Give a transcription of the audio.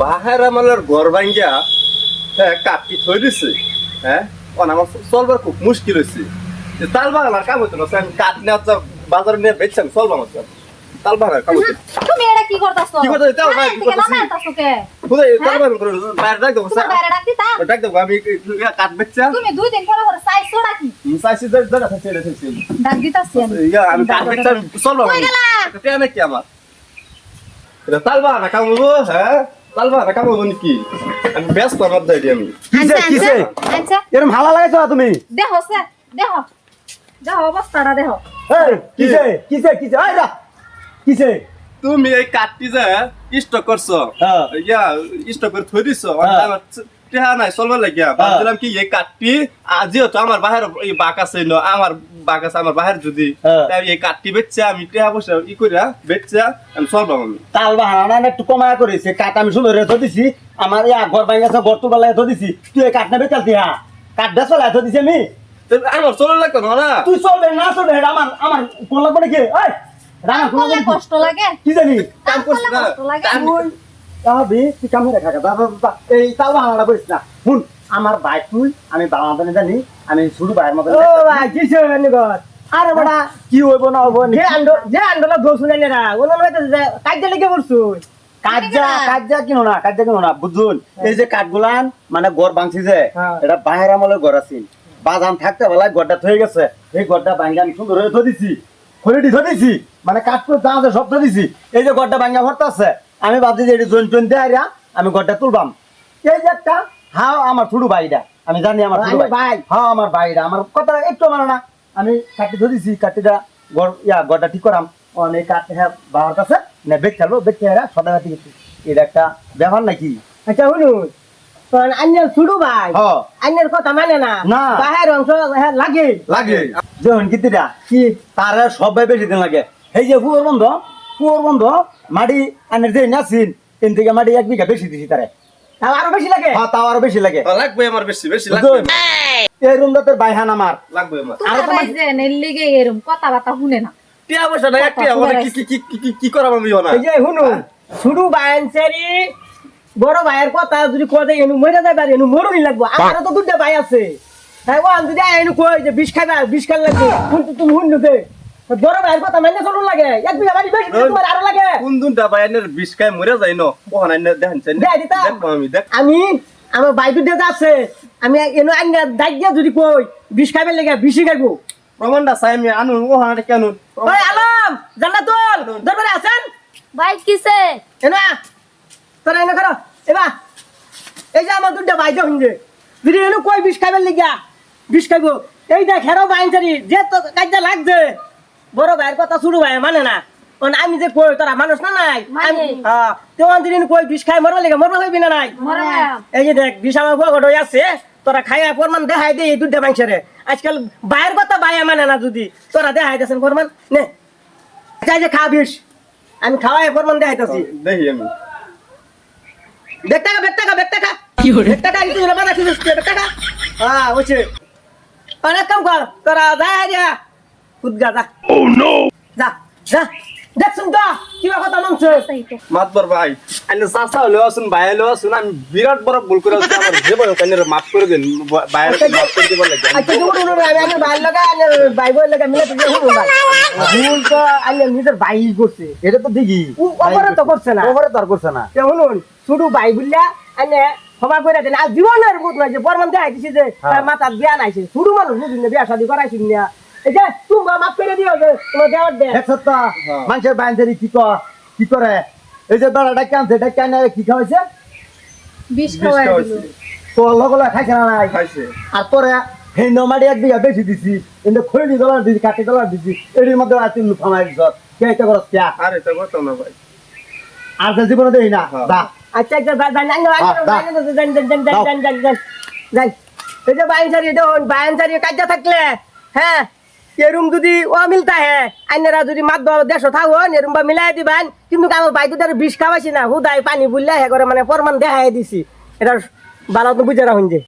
বাহার আমার ঘর ভাঙ্গিয়া হ্যাঁ কাটি থই দিছে হ্যাঁ আমার চলবার খুব মুশকিল হয়েছে তাল বাগান আর কাম হইতো না কাঠ নিয়ে তো বাজারে নিয়ে বেচছেন চলবা আমার তাল বাগান কাম হইতো। তুমি এটা কি করতাছো? কি করতাছি? তাও না, কি এদিকে করতাছি? নামাইতাছো কে? কোথায় তাল বাগান করে বাইরে ডাক দেবো তোমার বাইরে ডাক দিতাম? ডাক দেবো আমি কাঠ বেচছা তুমি দুই দিন পরে পরে ডাক দিতাছি আমি। ইয়া আমি কাঠ বেচছা চলবা কই গেলা? আমার? এটা তাল কাম হইবো হ্যাঁ? কাম হইবো আমি ব্যস্ত আমার দাইডি আমি। কিসে কিসে আনছে, আনছে। হালা লাগাইছো তুমি? সে, অবস্থাটা। এই, কিসে কিসে কিসে আই দা কিসে তুমি এই কাঠটি যে স্টক করছ হ্যাঁ। ইয়া স্টক করে থই দিছো হ্যাঁ। টেহা নাই চলবার লাগিয়া। ভাবছিলাম কি এই কাঠটি আজিও তো আমার বাহির এই বাক আছে ন আমার বাক আছে আমার বাহির যদি হ্যাঁ। তাই এই কাঠটি বেচছে আমি টেহা বসে ই করিয়া বেচছে আমি চলবাম আমি। তাল বাহানা না একটু কমায়া করেছে কাঠ আমি সুন্দর রেখে দিছি আমার ইয়া ঘর ভাঙি গেছে ঘর তুলা রেখে দিছি। তুই এই কাঠ নেবে চালতি হ্যাঁ? কাঠ বেসা রেখে দিছি আমি। আমার চলে লাগতো না না। তুই চলবে না চলবে আমার আমার কোন লাগবে নাকি? এই রানা কোন কষ্ট লাগে। কি জানি? কাম না। কষ্ট লাগে। কাম- তুই কামে রেখা এই তাল বাহানাটা করিস না। শুন আমার ভাই তুই আমি বাবা জানি আমি শুরু ভাইয়ের মতো ও ভাই কিসে হইবেন গর আরে বড়া কি হইব না হইব যে আন্ডো যে আন্ডোলা দোষ জানি না ওলা হইতে যে কাজে লেগে পড়ছু। কাজা কাজা কিনো না কাজা কিনো না বুঝুন? এই যে কাঠগুলান মানে গড় ভাঙছি যে হ্যাঁ। এটা বাহির আমলের গড় আছিল বাদাম থাকতে বেলায় গড়টা থয়ে গেছে। এই গড়টা ভাঙ্গি আমি সুন্দর হয়ে থৈ দিছি। খড়িটি থৈ দিছি মানে কাঠ করে যা আছে সব থৈ দিছি। এই যে গড়টা ভাঙ্গা ভর্তা আছে আমি ভাবছি যে এটি জৈন টৈন দেয় আমি গড়টা তুলবাম। এই যে একটা হ্যাঁ আমার ছোট ভাইটা। আমি জানি আমার ছোট ভাই। ভাই। হ্যাঁ আমার ভাইটা। আমার কথা একটু মানে না আমি কাটি দিছি কাটিটা গড় ইয়া গড়টা ঠিক করাম। অনেক কাঠ হ্যাঁ বাবার কাছে। না বেগ খেলব বেগ খেয়ে সদা কাটি গেছি। এটা একটা ব্যাপার নাকি? আচ্ছা শুনুন তখন আন্যের শুরু ভাই হ্যাঁ। আন্যের কথা মানে না? না। বাহের অংশ লাগে। লাগে। যখন কিতিটা কি? তারা সবাই বেশি দিন লাগে। এই যে পুয়ার বন্ধ পুয়ার বন্ধ মাটি আনের যে নাসিন এন থেকে মাটি এক বিঘা বেশি দিছি তারে। আরও বেশি লাগে? হ্যাঁ তাও আরও বেশি লাগে। লাগবে আমার বেশি বেশি লাগবে। এই রুমটা তোর বাইহান আমার। লাগবে আমার। তোমার ভাই যে নেল লিগে কথা বার্তা শুনে না। টিয়া পয়সা নাই একটা আমার কি কি কি কি কি করাম আমি না। এই যে শুনুন। শুরু বাইনসারি বড় ভাইয়ের কথা যদি কোয়া এনু মরে যাবে এনু মরুনি লাগবো। আমারও তো দুটা ভাই আছে। হ্যাঁ ও যদি এনু কই যে বিষ খাবা বিষ খাল লাগবে। কিন্তু তুমি দে বড় ভাইয়ের কথা মানে চলুন লাগে। এক বিঘা বাড়ি বেশি তোমার আরও লাগে। কোন দুনটা বাইনের বিষ খাই মরে যায় ন? ওখানে আইনে দেখেন দেখব আমি দেখ আমি আমার ভাই দুটা আছে। আমি এনু আইনা দাগিয়া যদি কই বিষ খাবে লেগে বিষি খাইবো। প্রমাণটা চাই আমি আনু ওখানে কেন ওই আলম জান্নাতুল দরবারে আছেন? ভাই কিসে এনা তোরা এনে করো। এবা এই যে আমার দুটা যখন যে যদি এনে কই বিষ খাইবার লিগা বিষ খাইবো। এই দেখ হেরো বাইনচারি যে তো কাজটা লাগছে। বড় ভাইয়ের কথা শুরু ভাই মানে না। আমি যে কই তোরা মানুষ না নাই? মানে। হ্যাঁ তেমন যদি কই বিষ খাই মরবা লিগা মরবা হইবি না নাই। এই যে দেখ বিষ আমার হয়ে আছে তোরা খাইয়া প্রমাণ দেখাই দে এই দুটা মাংসেরে। আজকাল ভাইয়ের কথা ভাইয়া মানে না যদি তোরা দেখাই দেছেন প্রমাণ নে। যাই যে খা বিষ আমি খাওয়াই প্রমাণ দেখাইতেছি। দেখি আমি। বেগ টাকা বেগ টাকা বেগ টাকা বেগ টাকা কিন্তু না বাধা কিছু বেগ টাকা হ্যাঁ হচ্ছে অনেক কাম কর তোরা যা যা। উদ্গা যা। ও নো যা যা। দেখছুন তো? কিবা কথা মানছে মাতবর ভাই। আইনে চাচা হলেও আসুন ভাই হলেও আসুন আমি বিরাট বড় ভুল করে আছি আমার যে বড় মাফ করে দিন বাইরে মাফ করে দিব লাগে। আচ্ছা তুমি আমি ভাই লাগা আমি ভাই বই লাগা মিলে তুমি হুড়ো ভাই। ভুল তো আমি নিজের ভাই করছে এটা তো দেখি ও তো করছে না। ওপরে তো আর করছে না। শুনুন শুধু ভাই বুঝলা আনে সভা করে দেন। আর জীবনের বুধ নাই যে বর্মান দেখাই দিছে যে তার মাথার বিয়া নাইছে শুধু মানুষ বুঝুন বিয়া শাদি করাইছি না। এই যে তোমরা মাফ দে এক সপ্তাহ মানুষের বাইন্দারি কি কর কি করে? এই যে দাদাটা কানছে এটা কানে কি খাওয়াইছে? তো লগলা খাইছে না নাই? এক বিঘা বেশি দিছি কাটি ডলার দিছি এটির মধ্যে আর তিন ফামাই দিছ কে এটা করছ কে? আর এটা করছ না ভাই। আর যে জীবনে হ্যাঁ। হ্যাঁ, থাকলে হ্যাঁ এরুম যদি ও মিলতা হ্যাঁ আইনারা যদি মাত দেশ থাকো এরম বা মিলাই দিবেন, কিন্তু আমার বাইতে তার বিষ খাওয়াইছি না হুদাই পানি বুললে হ্যাঁ করে মানে প্রমাণ দেখাই দিছি। এটা ভালো তো বুঝে রাখুন যে।